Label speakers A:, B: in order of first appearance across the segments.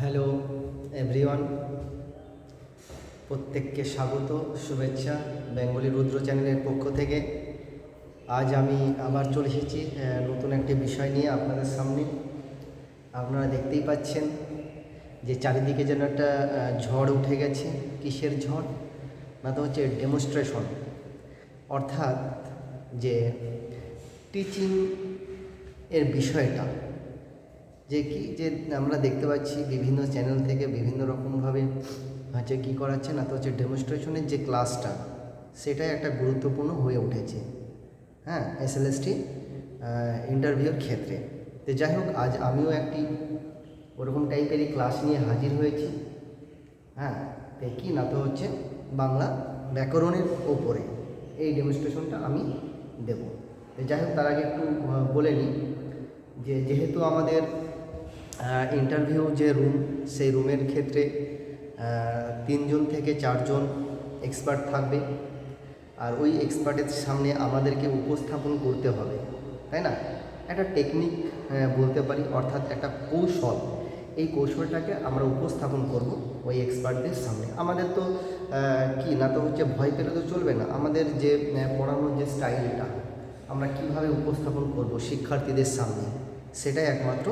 A: Hello everyone প্রত্যেককে স্বাগত, শুভেচ্ছা, বেঙ্গলি রুদ্র চ্যানেলের পক্ষ থেকে। আজ আমি আবার চলে এসেছি নতুন একটি বিষয় নিয়ে আপনাদের সামনে। আপনারা দেখতেই পাচ্ছেন যে চারিদিকে যেন একটা ঝড় উঠে গেছে। কিসের ঝড়? না তো হচ্ছে ডেমনস্ট্রেশন অর্থাৎ যে টিচিং এর বিষয়টা যে কি, যে আমরা দেখতে পাচ্ছি বিভিন্ন চ্যানেল থেকে বিভিন্ন রকমভাবে হচ্ছে কী করাচ্ছে না, তো হচ্ছে ডেমনস্ট্রেশনের যে ক্লাসটা সেটাই একটা গুরুত্বপূর্ণ হয়ে উঠেছে। হ্যাঁ এস এসএলএসটি ইন্টারভিউর ক্ষেত্রে। তো যাই হোক, আজ আমিও একটি ওরকম টাইপেরই ক্লাস নিয়ে হাজির হয়েছি। হ্যাঁ তো কী না তো হচ্ছে বাংলা ব্যাকরণের ওপরে এই ডেমনস্ট্রেশনটা আমি দেব। যাই হোক, তার আগে একটু বলে নিই যে যেহেতু আমাদের ইন্টারভিউ যে রুম সেই রুমের ক্ষেত্রে তিনজন থেকে চারজন এক্সপার্ট থাকবে। আর ওই এক্সপার্টের সামনে আমাদেরকে উপস্থাপন করতে হবে, তাই না? একটা টেকনিক বলতে পারি, অর্থাৎ একটা কৌশল। এই কৌশলটাকে আমরা উপস্থাপন করব ওই এক্সপার্টদের সামনে। আমাদের তো কি না তো হচ্ছে ভয় পেলে তো চলবে না। আমাদের যে পড়ানোর যে স্টাইলটা আমরা কীভাবে উপস্থাপন করব শিক্ষার্থীদের সামনে? সেটাই একমাত্র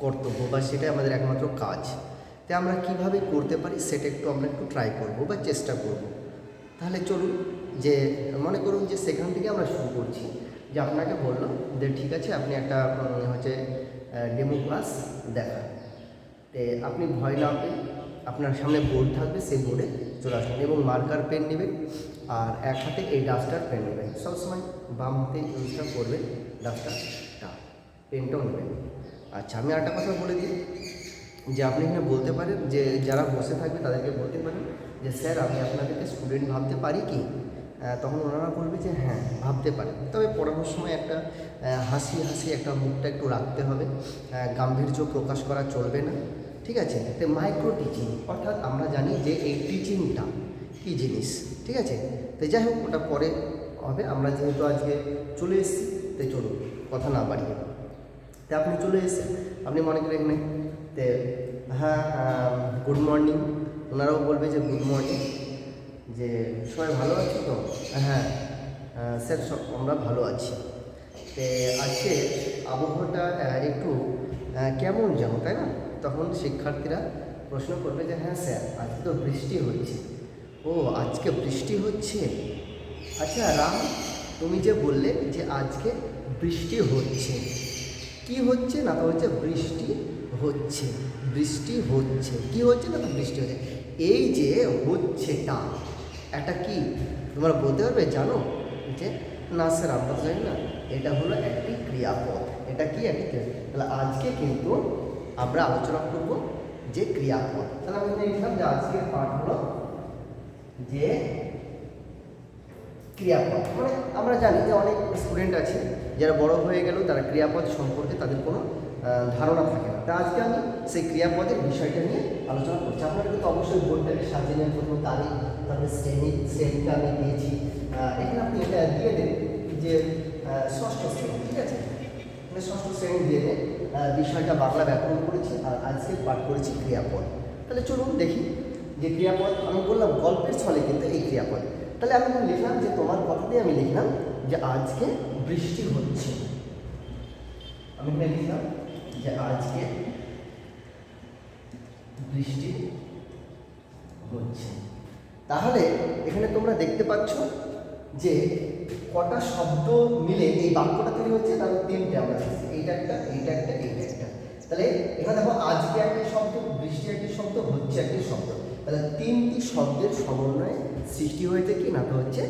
A: কর্তব্য বা সেটাই আমাদের একমাত্র কাজ। তাই আমরা কীভাবে করতে পারি সেটা একটু আমরা একটু ট্রাই করব বা চেষ্টা করব। তাহলে চলুন যে, মনে করুন যে সেখান থেকে আমরা শুরু করছি। যে আপনাকে বলল যে ঠিক আছে, আপনি একটা হচ্ছে ডেমো ক্লাস দেখান। তে আপনি ভয় না পেয়ে আপনার সামনে বোর্ড থাকবে, সেই বোর্ডে চলে আসবেন এবং মার্কার পেন নেবেন আর এক হাতে এই ডাস্টার পেন নেবেন। সবসময় বাম হাতে ইউজটা করবেন ডাস্টারটা পেনটাও নেবেন। আচ্ছা আমি আরেকটা কথা বলে দিই, যে আপনি এখানে বলতে পারেন যে যারা বসে থাকবে তাদেরকে বলতে পারেন যে, স্যার, আমি আপনাদেরকে স্টুডেন্ট ভাবতে পারি কি? তখন ওনারা বলবে যে হ্যাঁ ভাবতে পারে তবে পড়ানোর সময় একটা হাসি হাসি একটা মুখটা একটু রাখতে হবে। গাম্ভীর্য প্রকাশ করা চলবে না, ঠিক আছে? তো মাইক্রো টিচিং অর্থাৎ আমরা জানি যে এই টিচিংটা কী জিনিস, ঠিক আছে? তো যাই হোক, ওটা পরে হবে। আমরা যেহেতু আজকে চলে এসেছি, তো চলুন, কথা না বাড়িয়ে। তো আপনি চলে এসেছেন। আপনি মনে করেন এখানে তে হ্যাঁ গুড মর্নিং ওনারাও বলবে যে গুড মর্নিং যে, সবাই ভালো আছো তো? হ্যাঁ স্যার, সব আমরা ভালো আছি। তে, আজকে আবহাওয়াটা একটু কেমন যেন, তাই না? তখন শিক্ষার্থীরা প্রশ্ন করবে যে হ্যাঁ স্যার, আজকে তো বৃষ্টি হচ্ছে। ও, আজকে বৃষ্টি হচ্ছে? আচ্ছা রাম, তুমি যে বললে যে আজকে বৃষ্টি হচ্ছে। কি হচ্ছে না তো হচ্ছে বৃষ্টি হচ্ছে বৃষ্টি হচ্ছে। কি হচ্ছে না তো বৃষ্টি হচ্ছে? এই যে হচ্ছেটা একটা কি? তোমরা বলতে পারবে, জানো? যে না স্যার আমরা তো জানি না, এটা হলো একটি ক্রিয়াপদ। এটা কি একটি তাহলে আজকে কিন্তু আমরা আলোচনা করব যে ক্রিয়াপদ। তাহলে আমি লিখলাম যে আজকের পাঠ হলো যে ক্রিয়াপদ। মানে আমরা জানি যে অনেক স্টুডেন্ট আছে, যারা বড় হয়ে গেলেও তারা ক্রিয়াপদ সম্পর্কে তাদের কোনো ধারণা থাকে না। তা আজকে আমি সেই ক্রিয়াপদের বিষয়টা নিয়ে আলোচনা করছি। আপনারা কিন্তু অবশ্যই বোর্ডটাকে সাজিয়ে নেন প্রথম তারিখ, তারপরে শ্রেণি শ্রেণীটা আমি দিয়েছি। এখানে আপনি এটা দিয়ে দেন যে ষষ্ঠ শ্রেণি, ঠিক আছে? মানে ষষ্ঠ শ্রেণি দিয়ে দেন। বিষয়টা বাংলা ব্যাকরণ করেছি আর আজকে পাঠ করেছি ক্রিয়াপদ। তাহলে চলুন দেখি যে ক্রিয়াপদ, আমি বললাম গল্পের ছলে কিন্তু এই ক্রিয়াপদ। তাহলে আমি লিখলাম যে তোমার কথাতেই আমি লিখলাম যে আজকে বৃষ্টি হচ্ছে। আমি এখানে লিখলাম যে আজকে বৃষ্টি হচ্ছে। তাহলে এখানে তোমরা দেখতে পাচ্ছ যে কটা শব্দ মিলে এই বাক্যটা তৈরি হচ্ছে, তার তিনটে আমরা। এইটা একটা এইটা একটা এইটা একটা। তাহলে এখানে দেখো, আজকে একটি শব্দ, বৃষ্টি একটি শব্দ, হচ্ছে একটি শব্দ। তাহলে তিনটি শব্দের সমন্বয়ে সৃষ্টি হয়েছে কি না, তো হচ্ছে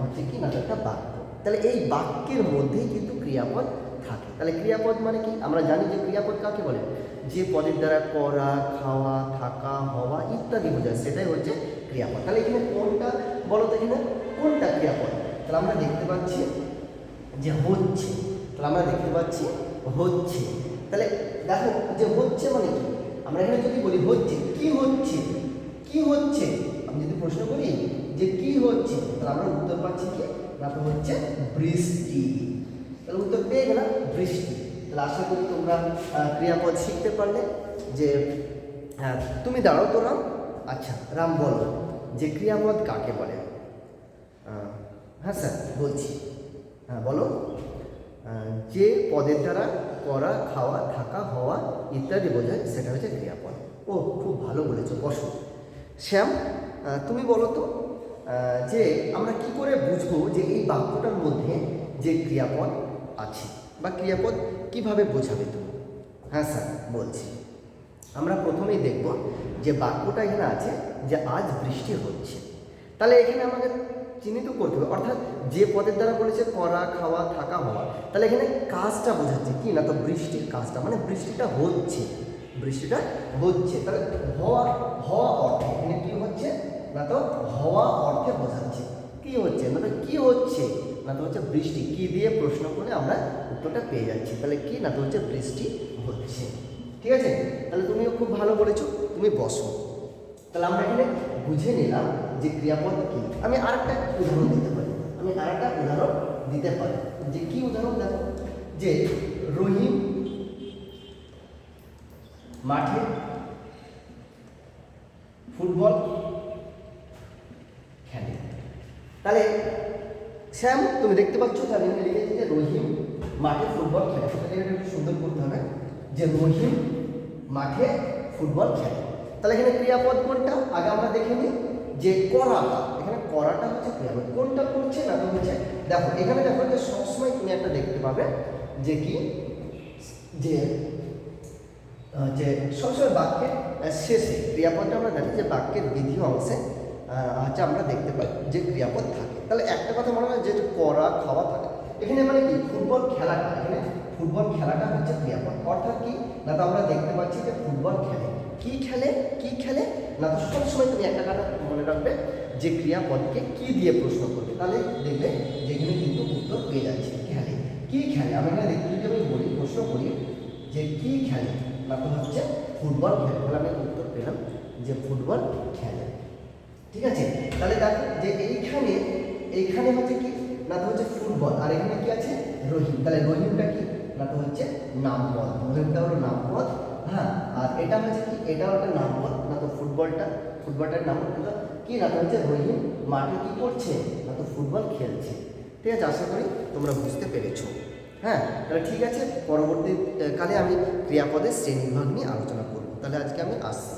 A: হচ্ছে কি না, তো একটা বাক্য। তাহলে এই বাক্যের মধ্যেই কিন্তু ক্রিয়াপদ থাকে। তাহলে ক্রিয়াপদ মানে কি? আমরা জানি যে ক্রিয়াপদ কাকে বলে? যে পদের দ্বারা করা, খাওয়া, থাকা, হওয়া ইত্যাদি বোঝায়। সেটাই হচ্ছে ক্রিয়াপদ। তাহলে এখানে কোনটা বলো তো এখানে? কোনটা ক্রিয়াপদ? তাহলে আমরা দেখতে পাচ্ছি যে হচ্ছে। তাহলে আমরা দেখতে পাচ্ছি হচ্ছে। তাহলে দেখো, যে হচ্ছে মানে কি? আমরা এখানে যদি বলি হচ্ছে, কি হচ্ছে? কি হচ্ছে? আমি যদি প্রশ্ন করি যে কি হচ্ছে, তাহলে আমরা উত্তর পাচ্ছি কি? না তো হচ্ছে বৃষ্টি। তাহলে উত্তর পেয়ে গেলাম বৃষ্টি। তাহলে আশা করি তোমরা ক্রিয়াপদ শিখতে পারলে যে হ্যাঁ তুমি দাঁড়াও তো রাম। আচ্ছা রাম বলো, যে ক্রিয়াপদ কাকে বলে? হ্যাঁ স্যার, বলছি। হ্যাঁ বলো। যে পদের দ্বারা করা, খাওয়া, থাকা, হওয়া ইত্যাদি বোঝায়, সেটা হচ্ছে ক্রিয়াপদ। ও খুব ভালো বলেছ, বসো। শ্যাম তুমি বলো তো যে আমরা কি করে বুঝব যে এই বাক্যটার মধ্যে যে ক্রিয়াপদ আছে বা ক্রিয়াপদ কীভাবে বোঝাবে তুমি? হ্যাঁ স্যার, বলছি। আমরা প্রথমেই দেখব যে বাক্যটা এখানে আছে যে আজ বৃষ্টি হচ্ছে। তাহলে এখানে আমাকে চিহ্নিত করতে হবে, অর্থাৎ যে পদের দ্বারা বলেছে করা, খাওয়া, থাকা, হওয়া, তাহলে এখানে কাজটা বোঝাচ্ছে কি না? তো বৃষ্টির কাজটা মানে বৃষ্টিটা হচ্ছে বৃষ্টিটা হচ্ছে। তাহলে হওয়া হওয়া অর্থে এখানে কি হচ্ছে? না তো হওয়া অর্থে বোঝাচ্ছে। কি হচ্ছে? না তো কি হচ্ছে? না তো হচ্ছে বৃষ্টি। কি দিয়ে প্রশ্ন করে আমরা উত্তরটা পেয়ে যাচ্ছি। তাহলে কি না তো হচ্ছে বৃষ্টি হচ্ছে? ঠিক আছে? তাহলে তুমিও খুব ভালো বলেছ, তুমি বসো। তাহলে আমরা এখানে বুঝে নিলাম যে ক্রিয়াপদ কি। আমি আরেকটা উদাহরণ দিতে পারি। আমি আরেকটা উদাহরণ দিতে পারি। যে কি উদাহরণ দেখো? যে রহিম মাঠে ফুটবল তাহলে শ্যাম তুমি দেখতে পাচ্ছ তাহলে এখানে লিখেছে যে রহিম মাঠে ফুটবল খেলে। তাহলে একটু সুন্দর করতে হবে। যে রহিম মাঠে ফুটবল খেলে। তাহলে এখানে ক্রিয়াপদ কোনটা? আগে আমরা দেখে নিই যে করাটা। এখানে করাটা হচ্ছে ক্রিয়াপদ। কোনটা করছে না হচ্ছে দেখো, এখানে দেখো যে সবসময় তুমি একটা দেখতে পাবে যে কি? যে যে সবসময় বাক্যের শেষে, ক্রিয়াপদটা আমরা জানি যে বাক্যের বিধি অংশে হচ্ছে আমরা দেখতে পাই যে ক্রিয়াপদ থাকে। তাহলে একটা কথা মনে হয় যে করা খাওয়া থাকে, এখানে মানে কি? ফুটবল খেলাটা, এখানে ফুটবল খেলাটা হচ্ছে ক্রিয়াপদ। অর্থাৎ কি? না তো আমরা দেখতে পাচ্ছি যে ফুটবল খেলে। কি খেলে? কি খেলে? না তো সবসময় তুমি একটা কথা মনে রাখবে যে ক্রিয়াপদকে কি দিয়ে প্রশ্ন করবে? তাহলে দেখবে যেখানে কিন্তু উত্তর পেয়ে যাচ্ছে, খেলে। কি খেলে? আমি এখানে দেখতে যদি আমি বলি, প্রশ্ন করি যে কি খেলে? না তো হচ্ছে ফুটবল খেলে। তাহলে আমি উত্তর পেলাম যে ফুটবল খেলে। ঠিক আছে? তাহলে দেখো যে এইখানে এইখানে হচ্ছে কি? না তো হচ্ছে ফুটবল, আর এখানে কি আছে? রহিম। তাহলে রহিমটা কি? না তো হচ্ছে নামপদ। রহিমটা হলো নামপদ হ্যাঁ? আর এটা হচ্ছে কি? এটাও একটা নামপদ। না তো ফুটবলটা, ফুটবলটার নাম কি? না তো হচ্ছে রহিম মাঠে কি করছে? না তো ফুটবল খেলছে। ঠিক আছে? আশা করি তোমরা বুঝতে পেরেছ। হ্যাঁ? তাহলে ঠিক আছে পরবর্তীকালে আমি ক্রিয়াপদের শ্রেণীবিভাগ নিয়ে আলোচনা করব। তাহলে আজকে আমি আসছি।